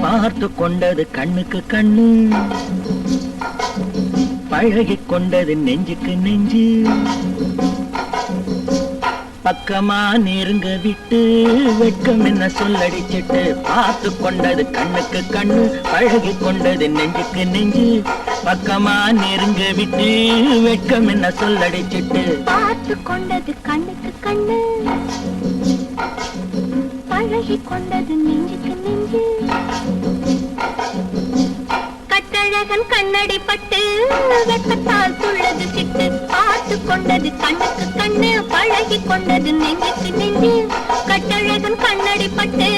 பார்த்து கொண்டது கண்ணுக்கு கண்ணு பழகிக் கொண்டது நெஞ்சுக்கு நெஞ்சு. பக்கமா நெருங்க விட்டு வெட்கம் என்ன சொல்லடிச்சிட்டு பார்த்து கொண்டது கண்ணுக்கு கண்ணு பழகி கொண்டது நெஞ்சுக்கு நெஞ்சு. பக்கமா நெருங்க விட்டு வெட்கம் என்ன சொல்லடிச்சிட்டு பார்த்து கொண்டது கண்ணுக்கு கண்ணு பழகி கொண்டது நெஞ்சுக்கு நெஞ்சு. கட்டழகன் கண்ணடி பட்டு வெட்டத்தால் துள்ளது சிட்டு. பார்த்து கொண்டது கண்ணுக்கு கண்ணு பழகி கொண்டது நெஞ்சுக்கு நெஞ்சு கட்டழகன் கண்ணடி பட்டு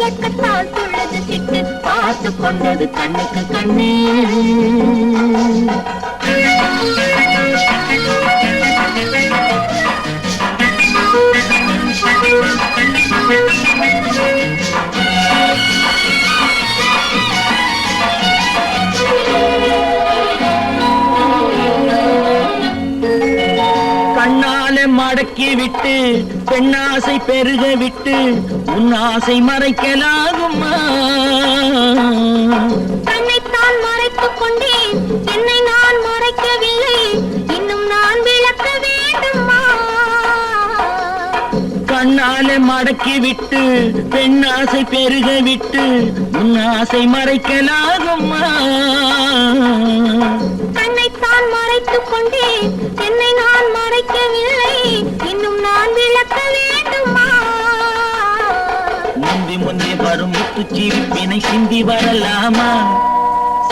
வெட்டத்தால் துள்ளது சிட்டு பார்த்து கொண்டது கண்ணுக்கு கண்ணே. மடக்கி விட்டு பெண்ணாசை பெருக விட்டு உன் ஆசை மறைக்கலாகுமா? கண்ணைத்தான் மறைத்துக் கொண்டேன் என்னை நான் மறைக்கவில்லை இன்னும் நான் விளக்க வேண்டுமா? கண்ணால மடக்கி விட்டு பெண்ணாசை பெருக விட்டு உன் ஆசை மறைக்கலாகுமா? வரும் முத்துச்சிரிப்பினை சிந்தி வரலாமா?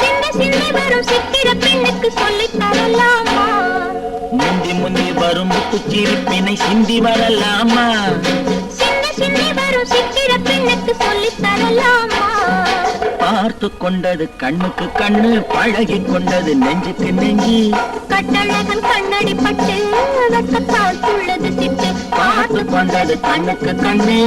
சின்ன சின்ன வரும் சித்திர பெண்ணுக்கு தரலாமா? முந்தி முந்தி வரும் முத்துச்சிரிப்பினை சிந்தி வரலாமா? சின்ன சின்ன வரும் சித்திர பெண்ணுக்கு தரலாமா? பார்த்து கொண்டது கண்ணுக்கு கண்ணு பழகி கொண்டது நெஞ்சுக்கு நெஞ்சு. கட்டழகன் கண்ணடி பட்டு வெட்டத்தால் துள்ளது சிட்டு. பார்த்து கொண்டது கண்ணுக்கு கண்ணு.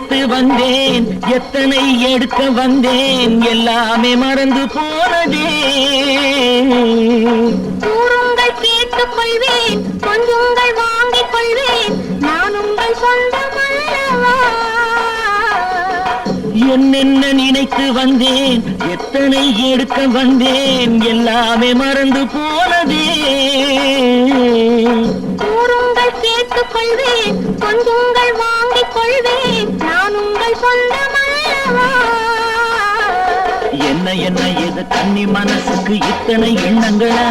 நினைத்து வந்தேன் எத்தனை எடுக்க வந்தேன் எல்லாமே மறந்து போனதே. கூறுங்கள் கேட்டுக் கொள்வேன் கொஞ்சுங்கள் வாங்கிக் கொள்வேன் நான் உங்கள் சொந்தம் என்னென்ன நினைத்து வந்தேன் எத்தனை எடுக்க வந்தேன் எல்லாமே மறந்து போனதே. கூறுங்கள் கேட்டுக் கொள்வேன் கொஞ்சுங்கள் வாங்கிக் கொள்வேன் என்ன என்ன இது கன்னி மனசுக்கு இத்தனை எண்ணங்களா?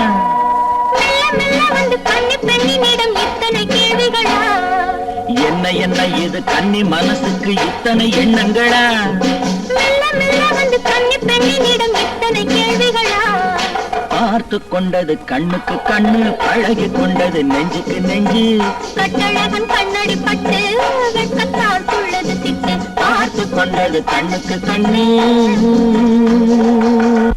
என்ன என்ன இது கன்னி மனசுக்கு இத்தனை எண்ணங்களா? பார்த்து கொண்டது கண்ணுக்கு கண்ணு பழகி கொண்டது நெஞ்சுக்கு நெஞ்சு. கண்ணடி சிட்டு கண்ணுக்கு கண்ணு.